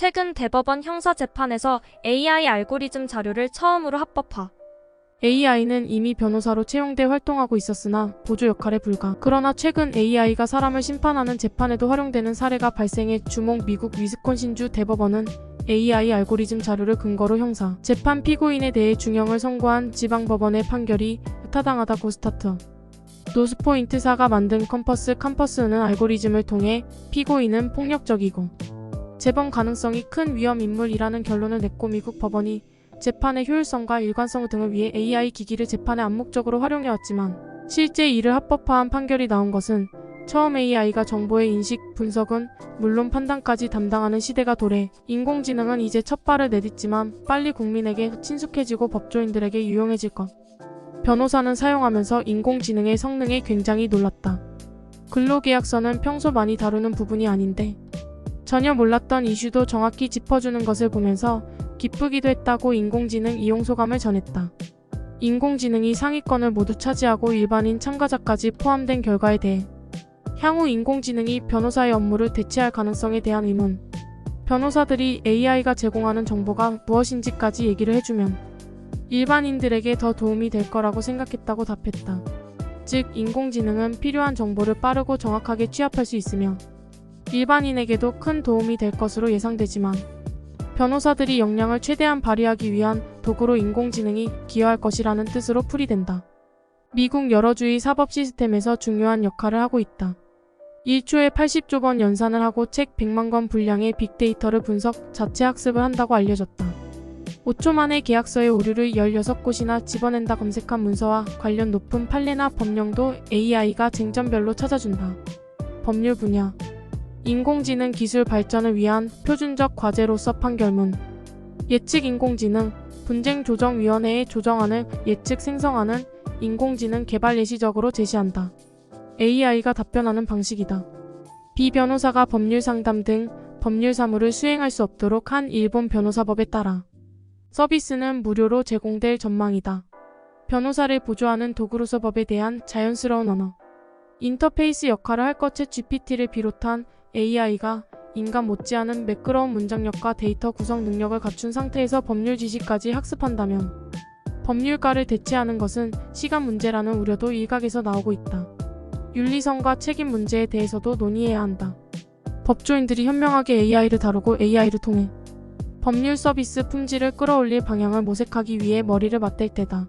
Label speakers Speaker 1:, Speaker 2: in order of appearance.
Speaker 1: 최근 대법원 형사 재판에서 AI 알고리즘 자료를 처음으로 합법화.
Speaker 2: AI는 이미 변호사로 채용돼 활동하고 있었으나 보조 역할에 불과. 그러나 최근 AI가 사람을 심판하는 재판에도 활용되는 사례가 발생해 주목 미국 위스콘신주 대법원은 AI 알고리즘 자료를 근거로 형사, 재판 피고인에 대해 중형을 선고한 지방법원의 판결이 타당하다고 스타트. 노스포인트사가 만든 컴퍼스 캠퍼스는 알고리즘을 통해 피고인은 폭력적이고 재범 가능성이 큰 위험 인물이라는 결론을 냈고 미국 법원이 재판의 효율성과 일관성 등을 위해 AI 기기를 재판에 암묵적으로 활용해왔지만 실제 이를 합법화한 판결이 나온 것은 처음 AI가 정보의 인식, 분석은 물론 판단까지 담당하는 시대가 도래 인공지능은 이제 첫 발을 내딛지만 빨리 국민에게 친숙해지고 법조인들에게 유용해질 것. 변호사는 사용하면서 인공지능의 성능에 굉장히 놀랐다. 근로계약서는 평소 많이 다루는 부분이 아닌데 전혀 몰랐던 이슈도 정확히 짚어주는 것을 보면서 기쁘기도 했다고 인공지능 이용 소감을 전했다. 인공지능이 상위권을 모두 차지하고 일반인 참가자까지 포함된 결과에 대해 향후 인공지능이 변호사의 업무를 대체할 가능성에 대한 의문 변호사들이 AI가 제공하는 정보가 무엇인지까지 얘기를 해주면 일반인들에게 더 도움이 될 거라고 생각했다고 답했다. 즉, 인공지능은 필요한 정보를 빠르고 정확하게 취합할 수 있으며 일반인에게도 큰 도움이 될 것으로 예상되지만 변호사들이 역량을 최대한 발휘하기 위한 도구로 인공지능이 기여할 것이라는 뜻으로 풀이된다. 미국 여러 주의 사법 시스템에서 중요한 역할을 하고 있다. 1초에 80조 번 연산을 하고 책 100만 권 분량의 빅데이터를 분석, 자체 학습을 한다고 알려졌다. 5초 만에 계약서의 오류를 16곳이나 집어낸다 검색한 문서와 관련 높은 판례나 법령도 AI가 쟁점별로 찾아준다. 법률 분야 인공지능 기술 발전을 위한 표준적 과제로서 판결문 예측 인공지능 분쟁 조정위원회의 조정안을 예측 생성하는 인공지능 개발 예시적으로 제시한다. AI가 답변하는 방식이다. 비 변호사가 법률 상담 등 법률 사무를 수행할 수 없도록 한 일본 변호사법에 따라 서비스는 무료로 제공될 전망이다. 변호사를 보조하는 도구로서 법에 대한 자연스러운 언어 인터페이스 역할을 할것챗 GPT를 비롯한 AI가 인간 못지않은 매끄러운 문장력과 데이터 구성 능력을 갖춘 상태에서 법률 지식까지 학습한다면 법률가를 대체하는 것은 시간 문제라는 우려도 일각에서 나오고 있다. 윤리성과 책임 문제에 대해서도 논의해야 한다. 법조인들이 현명하게 AI를 다루고 AI를 통해 법률 서비스 품질을 끌어올릴 방향을 모색하기 위해 머리를 맞댈 때다.